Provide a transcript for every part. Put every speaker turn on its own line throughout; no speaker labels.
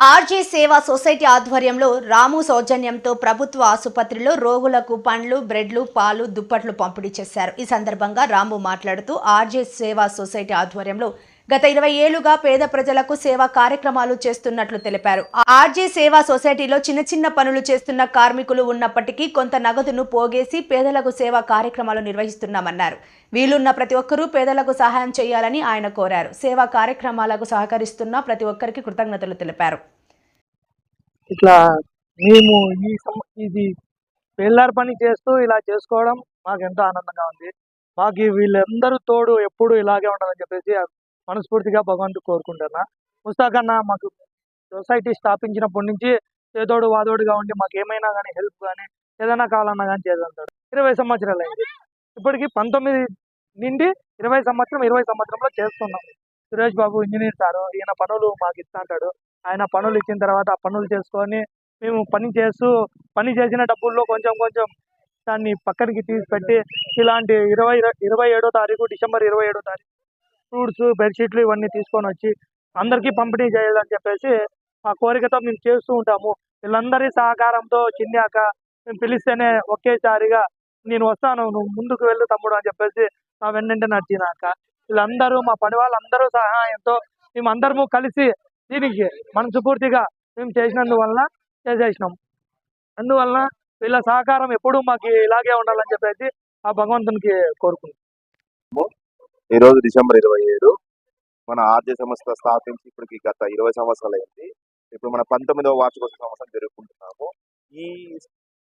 RJ సేవా society ఆధ్వర్యంలో రాము సౌజన్యంతో ప్రభుత్వ ఆసుపత్రిలో రోగులకు పండ్లు బ్రెడ్లు పాలు దుప్పట్లు పంపిణీ చేశారు. ఈ సందర్భంగా రాము మాట్లాడుతూ ఆర్జే సేవా సొసైటీ ఆధ్వర్యంలో గత ఇరవై ఏళ్ళుగా పేద ప్రజలకు సేవా కార్యక్రమాలు చేస్తున్నట్లు తెలిపారు. ఆర్జే సేవా సొసైటీలో చిన్న చిన్న పనులు చేస్తున్న కార్మికులు ఉన్నప్పటికీ కొంత నగదును పోగేసి పేదలకు సేవా కార్యక్రమాలు నిర్వహిస్తున్నామన్నారు. వీలున్న ప్రతి ఒక్కరూ పేదలకు సహాయం చేయాలని ఆయన కోరారు. సేవా కార్యక్రమాలకు సహకరిస్తున్న ప్రతి ఒక్కరికి కృతజ్ఞతలు తెలిపారు.
ఇట్లా మేము ఈ ఇది పేల్లార్ పని చేస్తూ ఇలా చేసుకోవడం మాకు ఎంతో ఆనందంగా ఉంది. మాకు వీళ్ళందరూ తోడు ఎప్పుడు ఇలాగే ఉండాలని చెప్పేసి మనస్ఫూర్తిగా భగవంతుడు కోరుకుంటున్నా. ముస్తాక్ అన్న మాకు సొసైటీ స్థాపించినప్పటి నుంచి చేదోడు వాదోడుగా ఉండి మాకు ఏమైనా కానీ హెల్ప్ కానీ ఏదైనా కావాలన్నా కానీ చేదంటాడు. ఇరవై సంవత్సరాలు అయింది. ఇప్పటికి పంతొమ్మిది నుండి ఇరవై సంవత్సరం ఇరవై సంవత్సరంలో చేస్తున్నాం. సురేష్ బాబు ఇంజనీర్ సారు ఈయన పనులు మాకు ఇస్తాంటాడు ఆయన పనులు ఇచ్చిన తర్వాత ఆ పనులు చేసుకొని మేము పని చేస్తూ పని చేసిన డబ్బుల్లో కొంచెం కొంచెం దాన్ని పక్కనకి తీసి పెట్టి ఇలాంటి ఇరవై ఇరవై ఏడో తారీఖు డిసెంబర్ ఇరవై ఏడో తారీఖు ఫ్రూట్స్ బెడ్షీట్లు ఇవన్నీ తీసుకొని వచ్చి అందరికీ పంపిణీ చేయాలని చెప్పేసి ఆ కోరికతో మేము చేస్తూ ఉంటాము. వీళ్ళందరి సహకారంతో చిన్నాక మేము పిలిస్తేనే ఒకేసారిగా నేను వస్తాను నువ్వు ముందుకు వెళ్ళు తమ్ముడు అని చెప్పేసి మా వెన్నంటే నడిచినాక వీళ్ళందరూ మా పని వాళ్ళందరూ సహాయంతో మేము అందరము కలిసి దీనికి మనస్ఫూర్తిగా మేము చేసినందువలన చేసేసినాం. అందువలన వీళ్ళ సహకారం ఎప్పుడూ మాకు ఇలాగే ఉండాలని చెప్పేసి ఆ భగవంతునికి కోరుకున్నాం
ఈ రోజు డిసెంబర్ ఇరవై ఏడు. మన ఆర్జే సంస్థ స్థాపించి ఇప్పటికి గత ఇరవై సంవత్సరాలు అయింది ఇప్పుడు మన పంతొమ్మిదవ వార్షికోత్సవ సంవత్సరం జరుపుకుంటున్నాము. ఈ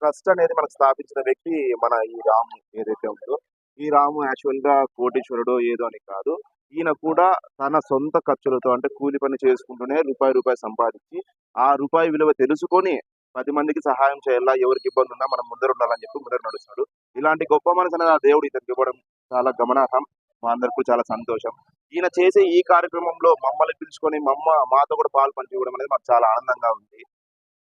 ట్రస్ట్ అనేది మనకు స్థాపించిన వ్యక్తి మన ఈ రాము ఏదైతే ఉందో. ఈ రాము యాక్చువల్గా కోటీశ్వరుడు ఏదో అని కాదు. ఈయన కూడా తన సొంత ఖర్చులతో అంటే కూలి పని చేసుకుంటూనే రూపాయి రూపాయి సంపాదించి ఆ రూపాయి విలువ తెలుసుకొని పది మందికి సహాయం చేయాలా ఎవరికి ఇబ్బంది ఉన్నా మనం ముందర ఉండాలని చెప్పి ముందర నడుస్తాడు. ఇలాంటి గొప్ప మనసు అనేది ఆ దేవుడు ఇతనికి ఇవ్వడం చాలా గమనార్హం. మా అందరికి చాలా సంతోషం. ఈయన చేసే ఈ కార్యక్రమంలో మమ్మల్ని పిలుచుకొని మమ్మ మాతో కూడా పాలు పంచుకోవడం అనేది మాకు చాలా ఆనందంగా ఉంది.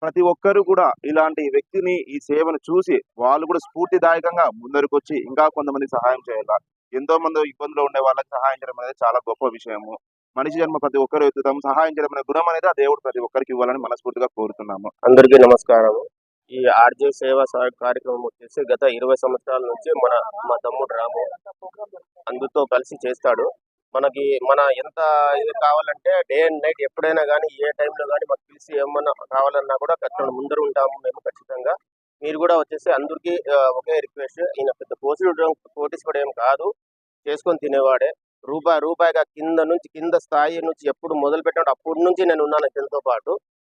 ప్రతి ఒక్కరు కూడా ఇలాంటి వ్యక్తిని ఈ సేవను చూసి వాళ్ళు కూడా స్ఫూర్తిదాయకంగా ముందరికి వచ్చి ఇంకా కొంతమంది సహాయం చేయాలి? ఎంతో మంది ఇబ్బందులు ఉండే వాళ్ళకి సహాయం చేయడం అనేది చాలా గొప్ప విషయము. మనిషి జన్మ ప్రతి ఒక్కరు ఎత్తుతాము. సహాయం చేయడం అనే గుణం అనేది ఆ దేవుడు ప్రతి ఒక్కరికి ఇవ్వాలని మనస్ఫూర్తిగా కోరుతున్నాము.
అందరికీ నమస్కారం ఈ ఆర్జే సేవా సహాయ కార్యక్రమం వచ్చేసి గత ఇరవై సంవత్సరాల నుంచి మన మా తమ్ముడు రాము అందుతో కలిసి చేస్తాడు. మనకి మన ఎంత ఇది కావాలంటే డే అండ్ నైట్ ఎప్పుడైనా కానీ ఏ టైంలో కానీ మాకు పిలిచి ఏమన్నా కావాలన్నా కూడా ఖచ్చితంగా ముందర ఉంటాము మేము ఖచ్చితంగా. మీరు కూడా వచ్చేసి అందరికీ ఒకే రిక్వెస్ట్. ఈయన పెద్ద కోచ్లు కోటీస్ కూడా ఏం కాదు. చేసుకొని తినేవాడే. రూపాయి రూపాయిగా కింద నుంచి కింద స్థాయి నుంచి ఎప్పుడు మొదలు పెట్టినప్పుడు అప్పటి నుంచి నేను ఉన్నాను ఇతనితో పాటు.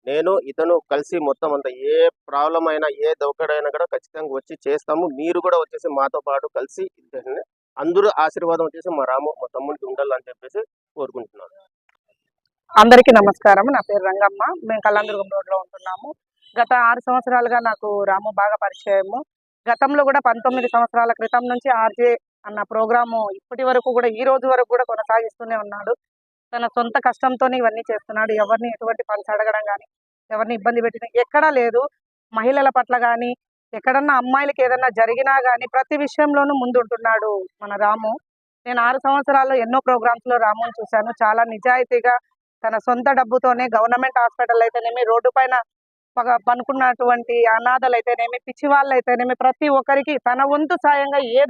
నేను ఇతను కలిసి మొత్తం అంతా ఏ ప్రాబ్లం అయినా ఏ దౌకడైనా కూడా ఖచ్చితంగా వచ్చి చేస్తాము. మీరు కూడా వచ్చేసి మాతో పాటు కలిసి అందరూ ఆశీర్వాదం వచ్చేసి మా రాము మా తమ్ముడికి ఉండాలని చెప్పేసి కోరుకుంటున్నాను.
అందరికీ నమస్కారం. నా పేరు రంగమ్మ. మేము కళ్యాణదుర్గం రోడ్లో ఉంటున్నాము. గత ఆరు సంవత్సరాలుగా నాకు రాము బాగా పరిచయము. గతంలో కూడా పంతొమ్మిది సంవత్సరాల క్రితం నుంచి ఆర్జే అన్న ప్రోగ్రాము ఇప్పటి వరకు కూడా ఈ రోజు వరకు కూడా కొనసాగిస్తూనే ఉన్నాడు. తన సొంత కష్టంతో ఇవన్నీ చేస్తున్నాడు. ఎవరిని ఎటువంటి ఫండ్స్ అడగడం కానీ ఎవరిని ఇబ్బంది పెట్టిన ఎక్కడా లేదు. మహిళల పట్ల కానీ ఎక్కడన్నా అమ్మాయిలకి ఏదన్నా జరిగినా కానీ ప్రతి విషయంలోనూ ముందుంటున్నాడు మన రాము. నేను ఆరు సంవత్సరాల్లో ఎన్నో ప్రోగ్రామ్స్లో రాముని చూశాను. చాలా నిజాయితీగా తన సొంత డబ్బుతోనే గవర్నమెంట్ హాస్పిటల్ అయితేనేమి రోడ్డు పైన పగ పనుకున్నటువంటి అనాథలు అయితేనేమి పిచ్చి వాళ్ళు అయితేనేమి ప్రతి ఒక్కరికి తన వంతు సాయంగా ఏ